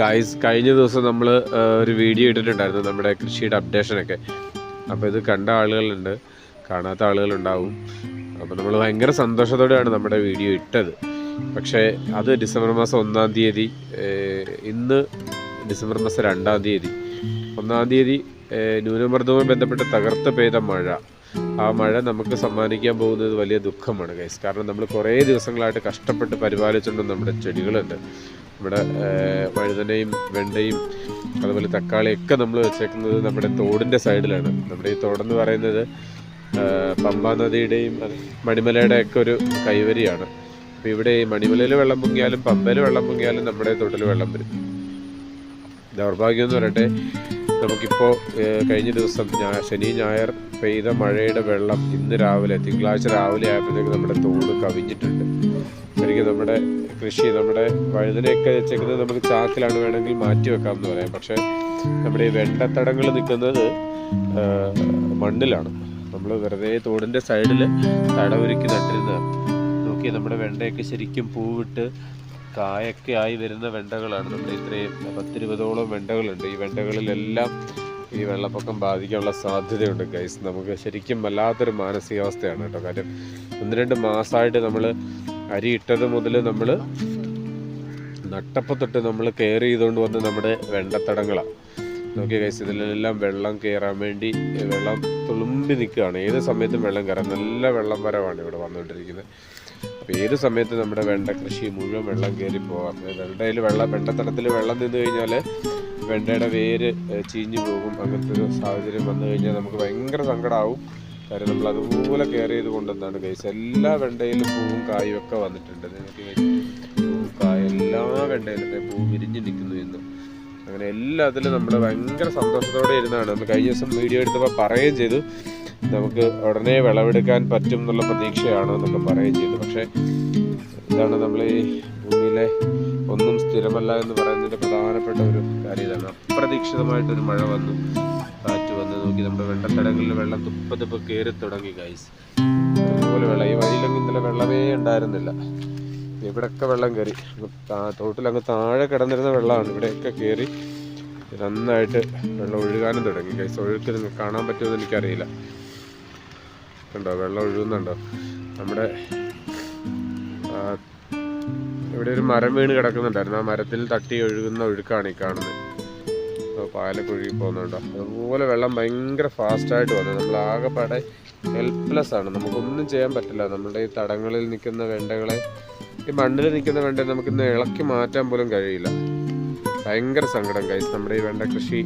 Guys കഴിഞ്ഞ ദിവസം നമ്മൾ ഒരു വീഡിയോ ഇട്ടിട്ടുണ്ടായിരുന്നു നമ്മുടെ കൃഷിയുടെ അപ്ഡേഷനൊക്കെ അപ്പോൾ ഇത് കണ്ട ആളുകളുണ്ട്. കാണാത്ത ആളുകളുണ്ടാവും. അപ്പോൾ നമ്മൾ ഭയങ്കര സന്തോഷത്തോടെയാണ് നമ്മുടെ വീഡിയോ ഇട്ടത്. പക്ഷേ അത് ഡിസംബർ മാസം ഒന്നാം തീയതി ഇന്ന് ഡിസംബർ മാസം രണ്ടാം തീയതി. ഒന്നാം തീയതി ന്യൂനമർദ്ദവുമായി ബന്ധപ്പെട്ട് തകർത്ത് പെയ്ത മഴ. ആ മഴ നമുക്ക് സമ്മാനിക്കാൻ പോകുന്നത് വലിയ ദുഃഖമാണ് ഗൈസ് കാരണം നമ്മൾ കുറേ ദിവസങ്ങളായിട്ട് കഷ്ടപ്പെട്ട് പരിപാലിച്ചുകൊണ്ട് നമ്മുടെ ചെടികളുണ്ട്. ഏഹ്, വഴുതനയും വെണ്ടയും അതുപോലെ തക്കാളിയൊക്കെ നമ്മൾ വെച്ചേക്കുന്നത് നമ്മുടെ തോടിന്റെ സൈഡിലാണ്. നമ്മുടെ ഈ തോടെന്ന് പറയുന്നത് പമ്പാ നദിയുടെയും മണിമലയുടെ ഒക്കെ ഒരു കൈവരിയാണ്. അപ്പോൾ ഇവിടെ ഈ മണിമലയിൽ വെള്ളം പൊങ്ങിയാലും പമ്പയിൽ വെള്ളം പൊങ്ങിയാലും നമ്മുടെ തൊട്ടിൽ വെള്ളം വരും. ദൗർഭാഗ്യം എന്ന് പറയട്ടെ. നമുക്കിപ്പോൾ കഴിഞ്ഞ ദിവസം ശനി ഞായർ പെയ്ത മഴയുടെ വെള്ളം ഇന്ന് രാവിലെ തിങ്കളാഴ്ച രാവിലെ ആയപ്പോഴത്തേക്ക് നമ്മുടെ തോട് കവിഞ്ഞിട്ടുണ്ട്. ശരിക്കും നമ്മുടെ കൃഷി നമ്മുടെ വഴുതനയൊക്കെ വെച്ചേക്കുന്നത് നമുക്ക് ചാക്കിലാണ് വേണമെങ്കിൽ മാറ്റി വെക്കാം എന്ന് പറയാം. പക്ഷേ നമ്മുടെ ഈ വെണ്ടത്തടങ്ങൾ നിൽക്കുന്നത് മണ്ണിലാണ്. നമ്മൾ വെറുതെ തോടിന്റെ സൈഡിൽ തടവൊരുക്കി നട്ടിരുന്നതാണ്. നോക്കി നമ്മുടെ വെണ്ടയൊക്കെ ശരിക്കും പൂവിട്ട് കായൊക്കെ ആയി വരുന്ന വെണ്ടകളാണ്. നമ്മുടെ ഇത്രയും പത്തിരുപതോളം വെണ്ടകളുണ്ട്. ഈ വെണ്ടകളിലെല്ലാം ഈ വെള്ളപ്പൊക്കം ബാധിക്കാനുള്ള സാധ്യതയുണ്ട് ഗൈസ് നമുക്ക് ശരിക്കും വല്ലാത്തൊരു മാനസികാവസ്ഥയാണ് കേട്ടോ. കാര്യം ഒന്ന് രണ്ട് മാസമായിട്ട് നമ്മൾ അരി ഇട്ടത് മുതൽ നമ്മൾ നട്ടപ്പ് തൊട്ട് നമ്മൾ കെയർ ചെയ്തുകൊണ്ട് വന്ന് നമ്മുടെ വെണ്ടത്തടങ്ങളാണ് നോക്കിയ കൈസ് ഇതിലെല്ലാം വെള്ളം കയറാൻ വേണ്ടി വെള്ളം തുളുമ്പി നിൽക്കുകയാണ്. ഏത് സമയത്തും വെള്ളം കയറാം നല്ല വെള്ളം വരവാണ് ഇവിടെ വന്നുകൊണ്ടിരിക്കുന്നത്. അപ്പോൾ ഏത് സമയത്ത് നമ്മുടെ വെണ്ട കൃഷി മുഴുവൻ വെള്ളം കയറി പോകാം. വെണ്ടയിൽ വെള്ളം വെണ്ടത്തടത്തിൽ വെള്ളം നിന്ന് കഴിഞ്ഞാൽ വെണ്ടയുടെ വേര് ചീഞ്ഞു പോകും. അങ്ങനത്തെ ഒരു സാഹചര്യം വന്നു കഴിഞ്ഞാൽ നമുക്ക് ഭയങ്കര സങ്കടമാവും കാര്യം നമ്മൾ അതുപോലെ കെയർ ചെയ്ത് കൊണ്ടുവന്നാണ് കൈസ് എല്ലാ വെണ്ടയിലും പൂവും കായും ഒക്കെ വന്നിട്ടുണ്ട്. നിങ്ങൾക്ക് പൂവും കായ എല്ലാ വെണ്ടയിലും പൂ വിരിഞ്ഞ് നിൽക്കുന്നു ഇന്ന്. അങ്ങനെ എല്ലാത്തിലും നമ്മൾ ഭയങ്കര സന്തോഷത്തോടെ ഇരുന്നാണ്. നമ്മൾ കഴിഞ്ഞ ദിവസം വീഡിയോ എടുത്തപ്പോൾ പറയുകയും ചെയ്തു. നമുക്ക് ഉടനെ വിളവെടുക്കാൻ പറ്റും എന്നുള്ള പ്രതീക്ഷയാണ് എന്നൊക്കെ പറയുകയും ചെയ്തു. പക്ഷേ ഇതാണ് നമ്മൾ ഈ ഭൂമിയിലെ ഒന്നും സ്ഥിരമല്ല എന്ന് പറയുന്നതിന്റെ പ്രധാനപ്പെട്ട ഒരു കാര്യം ഇതാണ്. അപ്രതീക്ഷിതമായിട്ടൊരു മഴ വന്നു. കാറ്റ് വന്ന് നോക്കി നമ്മുടെ വെള്ളത്തടങ്ങളിൽ വെള്ളം തുപ്പ തുപ്പ കയറി തുടങ്ങി ഗൈസ് അതുപോലെ വെള്ളം ഈ വഴിയിലെങ്കിൽ ഇന്നലെ വെള്ളമേ ഉണ്ടായിരുന്നില്ല. ഇവിടെയൊക്കെ വെള്ളം കയറി തോട്ടിൽ അങ്ങ് താഴെ കിടന്നിരുന്ന വെള്ളമാണ്. ഇവിടെയൊക്കെ കയറി നന്നായിട്ട് വെള്ളം ഒഴുകാനും തുടങ്ങി. കൈസ് ഒഴുക്കിന് കാണാൻ പറ്റുമെന്ന് എനിക്കറിയില്ല. കണ്ടോ വെള്ളം ഒഴുകുന്നുണ്ടോ? നമ്മുടെ ഇവിടെ ഒരു മരം വീണ് കിടക്കുന്നുണ്ടായിരുന്നു. ആ മരത്തിൽ തട്ടി ഒഴുകുന്ന ഒഴുക്കാണ് ഈ കാണുന്നത്. അപ്പോൾ പാലൊക്കെ ഒഴുകി പോകുന്നുണ്ടോ? അതുപോലെ വെള്ളം ഭയങ്കര ഫാസ്റ്റായിട്ട് വന്നു. നമ്മൾ ആകെപ്പാടെ ഹെൽപ്ലെസ് ആണ്. നമുക്കൊന്നും ചെയ്യാൻ പറ്റില്ല. നമ്മുടെ ഈ തടങ്ങളിൽ നിൽക്കുന്ന വെണ്ടകളെ ഈ മണ്ണിൽ നിൽക്കുന്ന വെണ്ട നമുക്കിന്ന് ഇളക്കി മാറ്റാൻ പോലും കഴിയില്ല. ഭയങ്കര സങ്കടം കൈസ് നമ്മുടെ ഈ വെണ്ട കൃഷി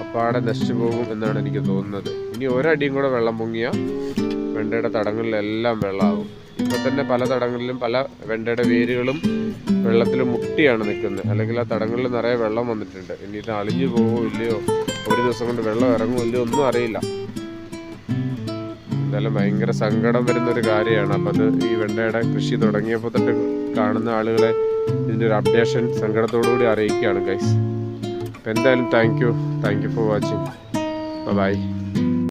അപ്പാടെ നശിച്ചു പോകും എന്നാണ് എനിക്ക് തോന്നുന്നത്. ഇനി ഒരടിയും കൂടെ വെള്ളം പൊങ്ങിയ വെണ്ടയുടെ തടങ്ങളിലെല്ലാം വെള്ളമാകും ഇപ്പൊ തന്നെ പല തടങ്ങളിലും പല വെണ്ടയുടെ വേരുകളും വെള്ളത്തിൽ മുട്ടിയാണ് നിൽക്കുന്നത്. അല്ലെങ്കിൽ ആ തടങ്ങളിൽ നിറയെ വെള്ളം വന്നിട്ടുണ്ട്. ഇനി ഇത് അളിഞ്ഞു പോകുമോ ഇല്ലയോ? ഒരു ദിവസം കൊണ്ട് വെള്ളം ഇറങ്ങുമോ ഇല്ലയോ ഒന്നും അറിയില്ല. എന്തായാലും ഭയങ്കര സങ്കടം വരുന്ന ഒരു കാര്യമാണ്. അപ്പം അത് ഈ വെണ്ടയുടെ കൃഷി തുടങ്ങിയപ്പോൾ തൊട്ട് കാണുന്ന ആളുകളെ ഇതിന്റെ ഒരു അപ്ഡേഷൻ സങ്കടത്തോടു കൂടി അറിയിക്കുകയാണ് ഗൈസ് അപ്പം എന്തായാലും thank you thank you for watching bye